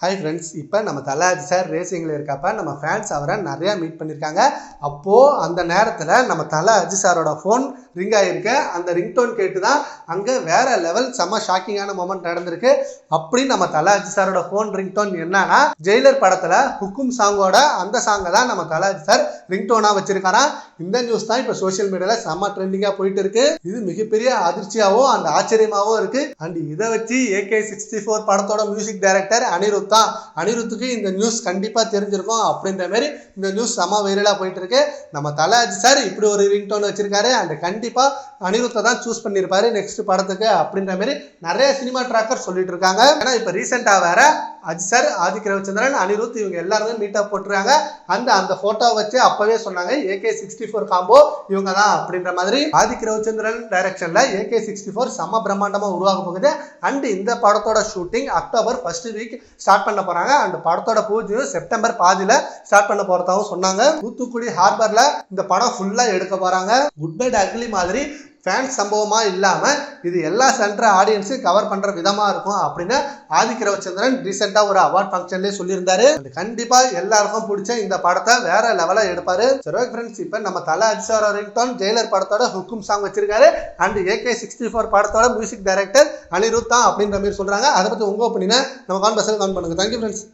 Hi friends இப்போ நம்ம தலாஜி sir ரேசிங்கில் இருக்கப்ப நம்ம ஃபேன்ஸ் அவரை நிறையா மீட் பண்ணியிருக்காங்க அப்போது அந்த நேரத்தில் நம்ம தலை அஜி சாரோட ஃபோன் ரிங் ஆகிருக்கு அந்த ரிங்டோன் கேட்டு தான் அங்கே வேற லெவல் செம்ம ஷாக்கிங்கான மூமெண்ட் நடந்திருக்கு. அப்படி நம்ம தலை அஜி சாரோட ஃபோன் ரிங்டோன் என்னன்னா ஜெயிலர் படத்தில் ஹுக்கும் சாங்கோட அந்த சாங்கை தான் நம்ம தலை அஜி சார் ரிங்டோனாக வச்சிருக்காராம். இந்த நியூஸ் தான் இப்போ சோஷியல் மீடியாவில் செம்ம ட்ரெண்டிங்காக போயிட்டு இருக்கு இது மிகப்பெரிய அதிர்ச்சியாகவும் அந்த ஆச்சரியமாகவும் இருக்குது அண்ட் இதை வச்சு ஏகே சிக்ஸ்டி ஃபோர் படத்தோட மியூசிக் டைரக்டர் அனிருத் அனிருத்தா அனிருத்துக்கு இந்த நியூஸ் கண்டிப்பாக தெரிஞ்சிருக்கும் அப்படின்ற மாதிரி இந்த நியூஸ் செம வைரலாக போயிட்டு இருக்கு நம்ம தலாஜி சார் இப்படி ஒரு ரிங்டோன் வச்சிருக்காரு அண்ட் கண்டிப்பாக அனிருத்தை தான் சூஸ் பண்ணியிருப்பாரு நெக்ஸ்ட் படத்துக்கு அப்படின்ற மாதிரி நிறைய சினிமா ட்ராக்கர் சொல்லிட்டு இருக்காங்க ஏன்னா இப்போ ரீசெண்டாக வேற அஜி சார் ஆதிக் ரவிச்சந்திரன் அனிருத் இவங்க எல்லாருமே மீட்டப் போட்டுருக்காங்க. அந்த அந்த ஃபோட்டோ வச்சு அப்பவே சொன்னாங்க ஏகே சிக்ஸ்டி ஃபோர் காம்போ இவங்க தான் அப்படின்ற மாதிரி ஆதிக் ரவிச்சந்திரன் டைரக்ஷனில் ஏகே சிக்ஸ்டி ஃபோர் செம்ம பிரம்மாண்டமாக உருவாக போகுது. அண்ட் இந்த படத்தோட shooting October first week start பண்ண போகிறாங்க அண்ட் படத்தோட பூஜையும் செப்டம்பர் பாதியில் ஸ்டார்ட் பண்ண போகிறதாகவும் சொன்னாங்க. தூத்துக்குடி ஹார்பரில் இந்த படம் ஃபுல்லாக எடுக்க போகிறாங்க குட் பை அக்லி மாதிரி ஃபேன்ஸ் சம்பவமாக இல்லாமல் இது எல்லா சென்ட்ர ஆடியன்ஸையும் கவர் பண்ணுற விதமாக இருக்கும் அப்படின்னு ஆதிக்க ரவிச்சந்திரன் ரீசெண்டாக ஒரு அவார்ட் ஃபங்க்ஷன்லேயே சொல்லியிருந்தாரு. கண்டிப்பாக கண்டிப்பா எல்லாருக்கும் பிடிச்ச இந்த படத்தை வேற லெவலாக எடுப்பார். சரி ஃப்ரெண்ட்ஸ் இப்போ நம்ம தலை அஜிசார் ரிங்டோன் ஜெயிலர் படத்தோட ஹுக்கும் சாங் வச்சிருக்காரு. அண்ட் ஏகே சிக்ஸ்டி ஃபோர் படத்தோட மியூசிக் டைரக்டர் அனிருத் தான் அப்படின்ற மாதிரி சொல்கிறாங்க அதை பற்றி உங்க ஒப்பீனியனை நம்ம கான்பர்சன் கான் பண்ணுங்க. Thank you friends